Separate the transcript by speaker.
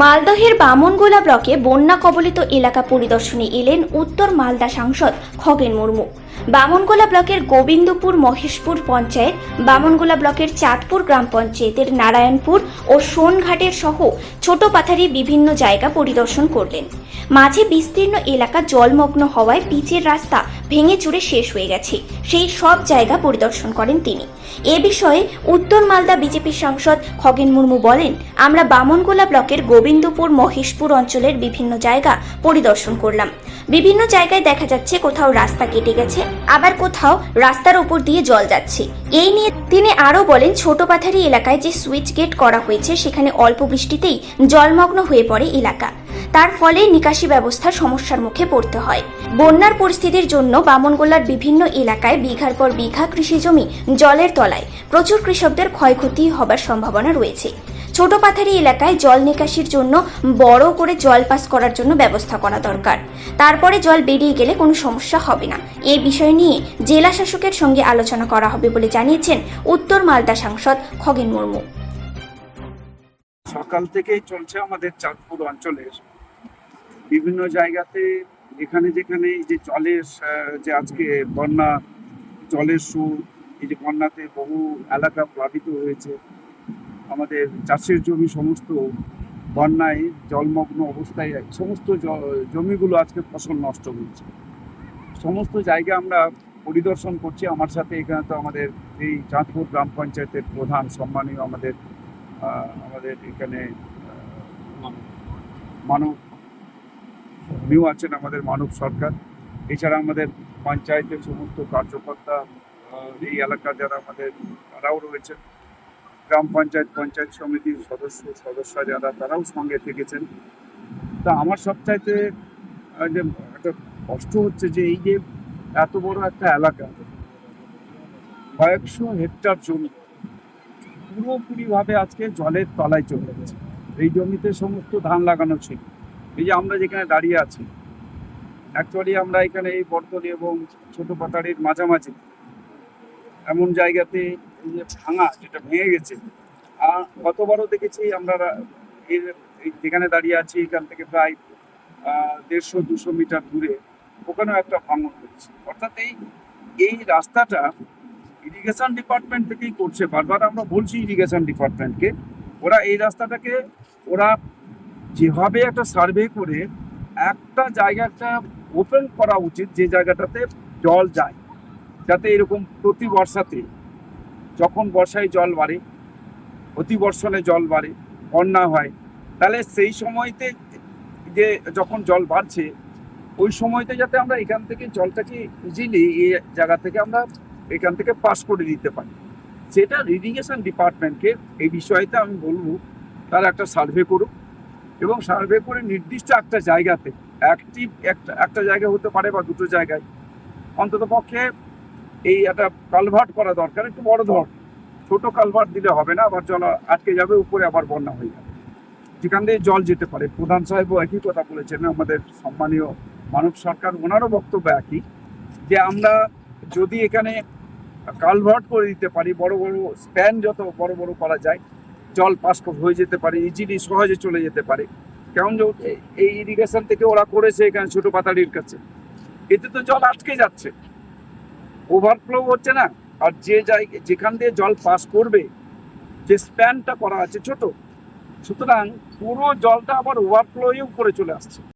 Speaker 1: মালদহের বামনগোলা ব্লকে বন্যা কবলিত এলাকা পরিদর্শনে এলেন উত্তর মালদা সাংসদ খগেন মুর্মু। বামনগোলা ব্লকের গোবিন্দপুর মহেশপুর পঞ্চায়েত, বামনগোলা ব্লকের চাঁদপুর গ্রাম পঞ্চায়েতের নারায়ণপুর ও সোনঘাটের সহ ছোট পাথারি বিভিন্ন জায়গা পরিদর্শন করলেন। মাঝে বিস্তীর্ণ এলাকা জলমগ্ন হওয়ায় পিচের রাস্তা ভেঙে চুরে শেষ হয়ে গেছে। সেই সব জায়গা পরিদর্শন করেন তিনি। এ বিষয়ে উত্তর মালদা বিজেপি সাংসদ খগেন মুর্মু বলেন, আমরা বামনগোলা ব্লকের গোবিন্দপুর, মহেশপুর অঞ্চলের বিভিন্ন জায়গা পরিদর্শন করলাম। বিভিন্ন জায়গায় দেখা যাচ্ছে কোথাও রাস্তা কেটে গেছে, আবার কোথাও রাস্তার উপর দিয়ে জল যাচ্ছে। এই নিয়ে তিনি আরও বলেন ছোট পাথারি এলাকায় যে সুইচ গেট করা হয়েছে, সেখানে অল্প বৃষ্টিতেই জলমগ্ন হয়ে পড়ে এলাকা। তার ফলে নিকাশি ব্যবস্থার সমস্যার মুখে পড়তে হয়। বন্যার পরিস্থিতির জন্য বামনগোলার বিভিন্ন এলাকায় বিঘার পর বিঘা কৃষি জমি জলের তলায় প্রচুর কৃষকদের ক্ষয়ক্ষতি হবার সম্ভাবনা রয়েছে। ছোট পাথারি এলাকায় জল নিকাশির জন্য বড় করে জল পাস করার জন্য ব্যবস্থা করা দরকার। তারপরে জল বেরিয়ে গেলে কোনো সমস্যা হবে না। এই বিষয় নিয়ে জেলা শাসকের সঙ্গে আলোচনা করা হবে বলে জানিয়েছেন উত্তর মালদা সাংসদ খগেন মুর্মু।
Speaker 2: সকাল থেকেই চলছে আমাদের চাঁদপুর অঞ্চলের বিভিন্ন জায়গাতে যেখানে যেখানে এই যে জলের যে আজকে বন্যা, জলের সুর, এই যে বন্যাতে বহু এলাকা প্লাবিত হয়েছে। আমাদের চাষের জমি সমস্ত বন্যায় জলমগ্ন অবস্থায়, সমস্ত জমিগুলো আজকে ফসল নষ্ট হয়েছে। সমস্ত জায়গা আমরা পরিদর্শন করছি। আমার সাথে এখানে তো আমাদের এই চাঁদপুর গ্রাম পঞ্চায়েতের প্রধান সম্মানীয় আমাদের আমাদের এখানে মানব উনিও আছেন আমাদের মানব সরকার। এছাড়া আমাদের পঞ্চায়েতের সমস্ত কার্যকর্তা এই এলাকার যারা আমাদের, তারাও রয়েছেন। গ্রাম পঞ্চায়েত পঞ্চায়েত সমিতির সদস্য সদস্য যারা, তারাও সঙ্গে থেকেছেন। তা আমার সবচাইতে যে একটা কষ্ট হচ্ছে যে এই যে এত বড় একটা এলাকা, কয়েকশো হেক্টর জমি পুরোপুরিভাবে আজকে জলের তলায় চলে গেছে। এই জমিতে সমস্ত ধান লাগানো ছিল। এই যে আমরা যেখানে দাঁড়িয়ে আছি অ্যাকচুয়ালি আমরা এখানে এই বর্তলি এবং ছোট পাতাড়ির মাঝামাঝি এমন জায়গাতে এই যে ভাঙা যেটা ভেঙে গেছে আর গতবারও দেখেছি আমরা এর যেখানে দাঁড়িয়ে আছি এখান থেকে প্রায় দেড়শো দুশো মিটার দূরে ওখানেও একটা ভাঙন হয়েছে। অর্থাৎ এই এই রাস্তাটা ইরিগেশন ডিপার্টমেন্ট থেকেই করছে, বারবার আমরা বলছি ইরিগেশন ডিপার্টমেন্টকে ওরা এই রাস্তাটাকে, ওরা যেভাবে একটা সার্ভে করে একটা জায়গাটা ওপেন করা উচিত যে জায়গাটাতে জল যায়, যাতে এরকম প্রতি বর্ষাতে যখন বর্ষায় জল বাড়ে অতি বর্ষণে জল বাড়ে, বন্যা হয়, তাহলে সেই সময়তে যে যখন জল বাড়ছে, ওই সময়তে যাতে আমরা এখান থেকে জলটাকে ইজিলি এই জায়গা থেকে আমরা এখান থেকে পাস করে দিতে পারি। সেটা ইরিগেশন ডিপার্টমেন্টকে এই বিষয়তে আমি বলব, তারা একটা সার্ভে করুক। এবং সার্ভে করে নির্দিষ্ট একটা জায়গাতে অ্যাক্টিভ একটা একটা জায়গা হতে পারে বা দুটো জায়গায়। অন্তত পক্ষে এই একটা কালভার্ট করা দরকার, একটু বড় ধর ছোট কালভার্ট দিলে হবে না, আবার জল আটকে যাবে, উপরে আবার বন্যা হয়ে যাবে। যেখান দিয়ে জল যেতে পারে। প্রধান সাহেবও একই কথা বলেছেন, আমাদের সম্মানীয় মানব সরকার, ওনারও বক্তব্য একই, যে আমরা যদি এখানে কালভার্ট করে দিতে পারি, বড় বড় স্প্যান যত বড় বড় করা যায় জল পাস হয়ে যেতে পারে ইজিলি সহজে চলে যেতে পারে। যে এই ইরিগেশন থেকে ওরা করেছে এখানে ছোট পাতাড়ির কাছে। এতে তো জল আটকে যাচ্ছে। ওভারফ্লো হচ্ছে না। আর যে জায়গা যেখান দিয়ে জল পাস করবে, যে স্প্যানটা করা আছে ছোট। সুতরাং পুরো জলটা আবার ওভারফ্লোয়েও করে চলে আসছে।